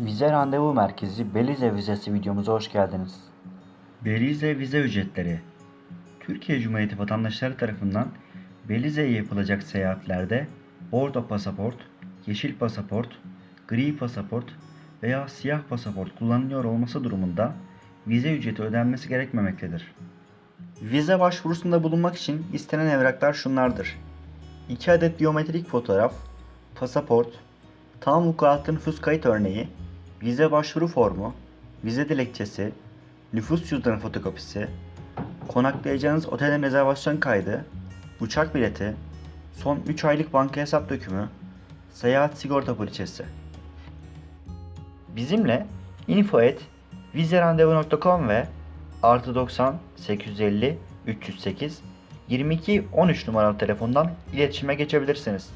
Vize Randevu Merkezi Belize Vizesi videomuza hoş geldiniz. Belize vize ücretleri. Türkiye Cumhuriyeti vatandaşları tarafından Belize'ye yapılacak seyahatlerde bordo pasaport, yeşil pasaport, gri pasaport veya siyah pasaport kullanılıyor olması durumunda vize ücreti ödenmesi gerekmemektedir. Vize başvurusunda bulunmak için istenen evraklar şunlardır. 2 adet biyometrik fotoğraf, pasaport, tam vukuatlı nüfus kayıt örneği, vize başvuru formu, vize dilekçesi, nüfus cüzdanı fotokopisi, konaklayacağınız otelin rezervasyon kaydı, uçak bileti, son 3 aylık banka hesap dökümü, seyahat sigorta poliçesi. Bizimle info et vizerandevu.com ve artı 90 850 308 22 13 numaralı telefondan iletişime geçebilirsiniz.